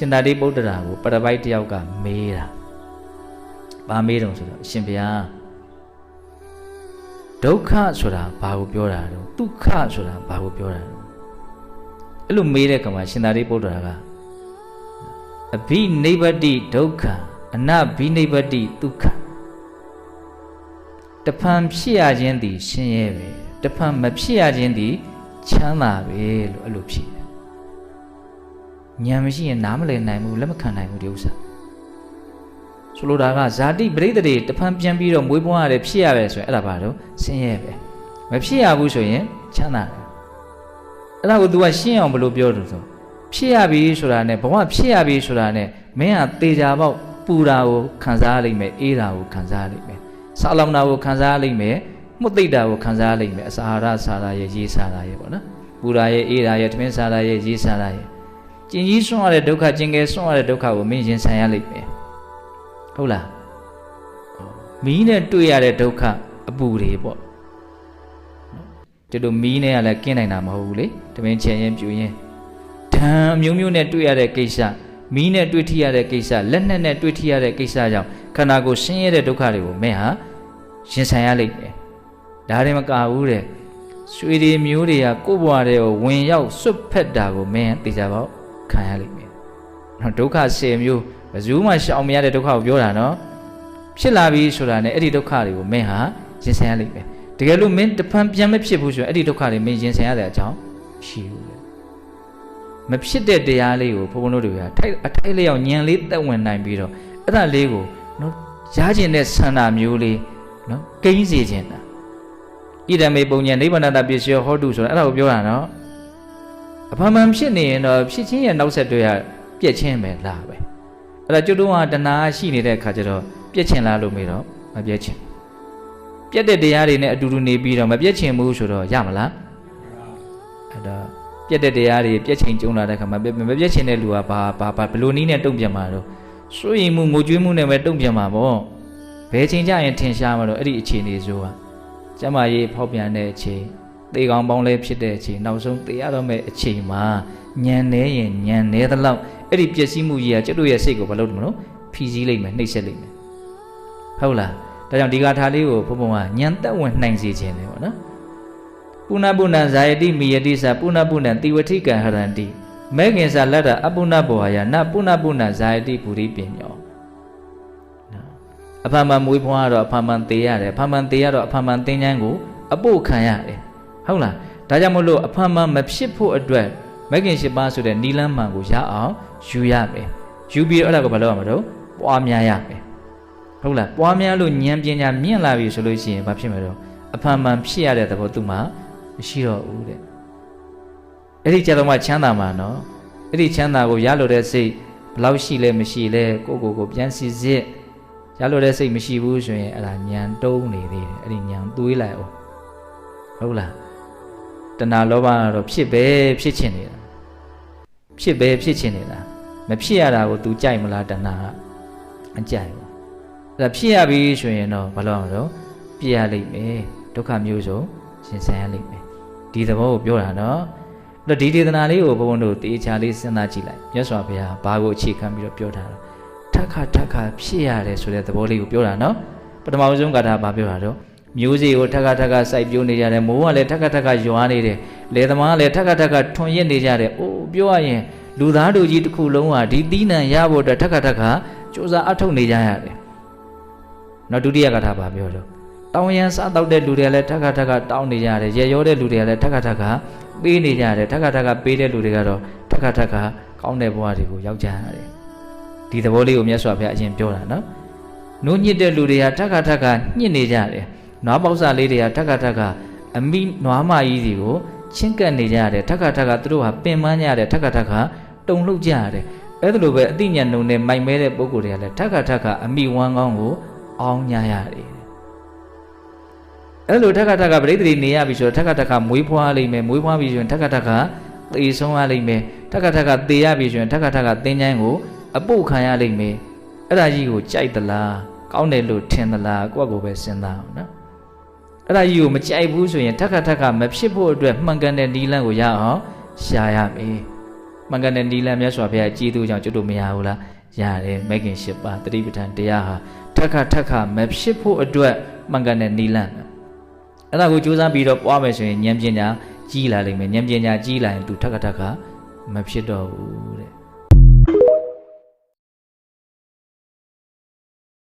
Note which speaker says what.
Speaker 1: ရှင်သာရိပုတ္တရာကိုပရပိုက်တယောက်ကမေးတာဘာမေးတုံဆိုတော့အရှင်ဘုရားဒုက္ခဆိုတာဘာကိုပြောတာတော့ဒုက္ခဆိုတာဘာကိုပြောတာတော့အဲ့လိုမေးတဲ့ခါမှာရှင်သာရိပုတ္တရာကအဘိနိဗ္ဗတိဒုက္ခအနဘိနိဗ္ဗတိဒုက္ခတဖန်ဖြစ်ရခြင်းသည်ဆင်းရဲပဲတဖန်မဖြစ်ရခြင်းသည်ချမ်းသာပဲလို့အဲ့လိုဖြစ်တယ် ဉာဏ်မရှိရင်နားမလည်နိုင်ဘူးလက်မခံနိုင်ဘူးဒီဥစ္စာဆိုလိုတာကဇာတိပရိသေတွေတဖန်ပြန်ပြီးတော့မွေးပွားရတယ်ဖြစ်ရတယ်ဆိုရင်အဲ့ဒါဘာလို့ဆင်းရဲပဲမဖြစ်ရဘူးဆိုရင်ချမ်းသာတယ်အဲ့ဒါကို तू ကရှင်းအောင်ဘယ်လိုပြောလို့ဆိုဖြစ်ရပြီဆိုတာနဲ့ဘဝဖြစ်ရပြီဆိုတာနဲ့မင်းကတေချာပေါက်ပူတာကိုခံစားရလိမ့်မယ်အေးတာကိုခံစားရလိမ့်မယ်ဆာလောင်တာကိုခံစားရလိမ့်မယ်မှုတ်သိတာကိုခံစားရလိမ့်မယ်အစာအာဟာရစာရာရဲ့ရေးစာရာရဲ့ပေါ့နော်ပူတာရဲ့အေးတာရဲ့ထမင်းစာရာရဲ့ရေးစာရာရဲ့ ကျင်ကြီးဆွန့်ရတဲ့ဒုက္ခကျင်ငယ်ဆွန့်ရတဲ့ဒုက္ခကိုမင်းရင်ဆိုင်ရလိမ့်မယ်ဟုတ်လားမီးနဲ့တွေ့ရတဲ့ဒုက္ခအပူတွေပေါ့ဒီလိုမီးနဲ့ကလည်းကင်းနိုင်တာမဟုတ်ဘူးလေတမင်ချင်ရင်ပြူရင်ဓာန်မျိုးမျိုးနဲ့တွေ့ရတဲ့ကိစ္စမီးနဲ့တွေ့ထိရတဲ့ကိစ္စလက်နက်နဲ့တွေ့ထိရတဲ့ကိစ္စကြောင့်ခန္ဓာကိုယ်ဆင်းရဲတဲ့ဒုက္ခတွေကိုမင်းဟာရင်ဆိုင်ရလိမ့်မယ်ဒါတွေမကဘူးတဲ့ရွှေတွေမျိုးတွေကကိုယ့်ဘဝတွေကိုဝင်ရောက်စွတ်ဖက်တာကိုမင်းသိကြပါဦး ခံရလိမ့်မယ်နော်ဒုက္ခ10မျိုးဘယ်သူမှရှောင်မရတဲ့ဒုက္ခကိုပြောတာနော်ဖြစ်လာပြီဆိုတာနဲ့အဲ့ဒီဒုက္ခတွေကိုမင်းဟာရင်ဆိုင်ရလိမ့်မယ်တကယ်လို့မင်းတဖန်ပြန်မဖြစ်ဘူးဆိုရင်အဲ့ဒီဒုက္ခတွေမင်းရင်ဆိုင်ရတဲ့အကြောင်းရှိဘူးလေမဖြစ်တဲ့တရားလေးကိုဘုန်းဘုန်းတို့တွေကထိုက်အထိုက်လျောက်ညံလေးသက်ဝင်နိုင်ပြီးတော့အဲ့ဒါလေးကိုနော်ရားကျင်တဲ့ဆန္ဒမျိုးလေးနော်ကိန်းစေခြင်းတာဣဒံမေပုံညံနိဗ္ဗာန်တပစ္စယောဟောတုဆိုတာအဲ့ဒါကိုပြောတာနော် အဖန်ဖန်ဖြစ်နေရင်တော့ဖြစ်ချင်းရဲ့နောက်ဆက်တွဲကပြက်ချင်းပဲလားပဲအဲ့ဒါကျွတ်တုံးကတဏှာရှိနေတဲ့ခါကျတော့ပြက်ချင်းလားလို့မေးတော့မပြက်ချင်းပြက်တဲ့တရားတွေနဲ့အတူတူနေပြီးတော့မပြက်ချင်းဘူးဆိုတော့ရမလားအဲ့တော့ပြက်တဲ့တရားတွေပြက်ချင်းကျုံလာတဲ့ခါမှာမပြက်ချင်းတဲ့လူကဘာဘာဘာဘလို့နီးနဲ့တုံ့ပြန်မှာတော့စိုးရိမ်မှုငိုကြွေးမှုနဲ့ပဲတုံ့ပြန်မှာပေါ့ဘယ်ချိန်ကျရင်ထင်ရှားမှာတော့အဲ့ဒီအခြေအနေဆိုတာကျမကြီးဖောက်ပြန်တဲ့အချိန် သေကောင်ပေါင်းလဲဖြစ်တဲ့အချိန်နောက်ဆုံးသေရတော့မဲ့အချိန်မှာညံနေရင်ညံနေသလောက်အဲ့ဒီပျက်စီးမှုကြီးကကျွတ်တို့ရဲ့စိတ်ကိုမလုပ်ဘူးနော်ဖြီးစည်းလိုက်မယ်နှိပ်စက်လိုက်မယ်ဟုတ်လားဒါကြောင့်ဒီဂါထာလေးကိုဘုံဘုံကညံသက်ဝင်နှိုင်စေခြင်းလေပေါ့နော်ပုဏ္ဏပုဏ္ဏဇာယတိမိယတိသပုဏ္ဏပုဏ္ဏတိဝတိကံဟရန္တိမဲခင်္စာလတ္တအပုဏ္ဏဘောဟာယနပုဏ္ဏပုဏ္ဏဇာယတိပုရိပညောအဖန်မှန်မွေးဖွားတော့အဖန်မှန်သေးရတယ်အဖန်မှန်သေးရတော့အဖန်မှန်သင်္ချမ်းကိုအပို့ခံရတယ် ဟုတ်လားဒါကြောင့်မို့လို့အဖန်မှန်မဖြစ်ဖို့အတွက်မဲခင်၈ပါးဆိုတဲ့နီလန်းမှန်ကိုရအောင်ယူရမယ်ယူပြီးတော့အဲ့ဒါကိုဘာလုပ်ရမလို့ပွားများရမယ်ဟုတ်လားပွားများလို့ဉာဏ်ပညာမြင့်လာပြီဆိုလို့ရှိရင်ဘာဖြစ်မလဲတော့အဖန်မှန်ဖြစ်ရတဲ့သဘောသူမှမရှိတော့ဘူးတဲ့အဲ့ဒီကြတော့မှချမ်းသာမှာနော်အဲ့ဒီချမ်းသာကိုရလို့တဲ့စိတ်ဘလောက်ရှိလဲမရှိလဲကိုကိုကိုပြန်စီစစ်ရလို့တဲ့စိတ်မရှိဘူးဆိုရင်အဲ့ဒါညံတုံးနေသေးတယ်အဲ့ဒီညံသွေးလိုက်အောင်ဟုတ်လား တဏှာလောဘကတော့ဖြစ်ပဲဖြစ်ချင်နေတာဖြစ်ပဲဖြစ်ချင်နေတာမဖြစ်ရတာကို तू ကြိုက်မလားတဏှာကအကြိုက်ဘူးအဲ့ဒါဖြစ်ရပြီဆိုရင်တော့ဘာလို့အောင်တော့ပြရလိမ့်မယ်ဒုက္ခမျိုးစုံရှင်ဆန်ရလိမ့်မယ်ဒီသဘောကိုပြောတာနော်အဲ့တော့ဒီဒေသနာလေးကိုဘုန်းဘုန်းတို့တေချာလေးစဉ်းစားကြည့်လိုက်မြတ်စွာဘုရားဘာကိုအခြေခံပြီးတော့ပြောထားတာထက်ခါထက်ခါဖြစ်ရတယ်ဆိုတဲ့သဘောလေးကိုပြောတာနော်ပထမဆုံးကထာဘာပြောတာတော့ မျိုးစေ့ကိုထက်ခါထက်ခါစိုက်ပျိုးနေကြတယ်မိုးကလည်းထက်ခါထက်ခါရွာနေတယ်လယ်သမားကလည်းထက်ခါထက်ခါထွန်ရစ်နေကြတယ်အိုးပြောရရင်လူသားတို့ကြီးတစ်ခုလုံးဟာဒီသီးနှံရဖို့အတွက်ထက်ခါထက်ခါစူးစမ်းအထောက်နေကြရတယ်နောက်ဒုတိယကထာဘာပြောတော့တောင်းရန်စားတောက်တဲ့လူတွေကလည်းထက်ခါထက်ခါတောင်းနေကြတယ်ရေရောတဲ့လူတွေကလည်းထက်ခါထက်ခါပေးနေကြတယ်ထက်ခါထက်ခါပေးတဲ့လူတွေကတော့ထက်ခါထက်ခါကောင်းတဲ့ဘဝတွေကိုရောက်ကြရတယ်ဒီသဘောလေးကိုမြတ်စွာဘုရားအရင်ပြောတာနော်နိုးညစ်တဲ့လူတွေကထက်ခါထက်ခါညှစ်နေကြတယ် နွားပေါက်စာလေးတွေကထက်ခါထက်ခါအမိနွားမကြီးစီကိုချင်းကပ်နေကြရတယ်ထက်ခါထက်ခါသူတို့ဟာပင်ပန်းကြရတယ်ထက်ခါထက်ခါတုံလှုပ်ကြရတယ်အဲ့ဒါလိုပဲအသိဉာဏ်နှုံနဲ့မိုက်မဲတဲ့ပုဂ္ဂိုလ်တွေကလည်းထက်ခါထက်ခါအမိဝမ်းကောင်းကိုအောင်းညာရတယ်အဲ့လိုထက်ခါထက်ခါပြိတ္တိနေရပြီဆိုတော့ထက်ခါထက်ခါမွေးဖွားလိမ့်မယ်မွေးဖွားပြီဆိုရင်ထက်ခါထက်ခါသေဆုံးရလိမ့်မယ်ထက်ခါထက်ခါသေရပြီဆိုရင်ထက်ခါထက်ခါသင်္ချိုင်းကိုအပုတ်ခံရလိမ့်မယ်အဲ့ဒါကြီးကိုကြိုက်သလားကောင်းတယ်လို့ထင်သလားကိုယ့်ကိုယ်ပဲစဉ်းစားအောင်နော် အဲ့ဒါကြီးကိုမကြိုက်ဘူးဆိုရင်ထက်ခါထက်ခါမဖြစ်ဖို့အတွက်မှန်ကန်တဲ့နီလန်းကိုရအောင်ရှာရမယ်မှန်ကန်တဲ့နီလန်မြတ်စွာဘုရားကြီးသူကြောင့်ကျွတ်တို့မရဘူးလားရတယ်မဂ်ခင်၈ပါးတတိပဋ္ဌာန်တရားဟာထက်ခါထက်ခါမဖြစ်ဖို့အတွက်မှန်ကန်တဲ့နီလန်ပဲအဲ့ဒါကိုစူးစမ်းပြီးတော့ပွားမယ်ဆိုရင်ဉာဏ်ပညာကြီးလာလိမ့်မယ်ဉာဏ်ပညာကြီးလာရင် तू ထက်ခါထက်ခါမဖြစ်တော့ဘူးတဲ့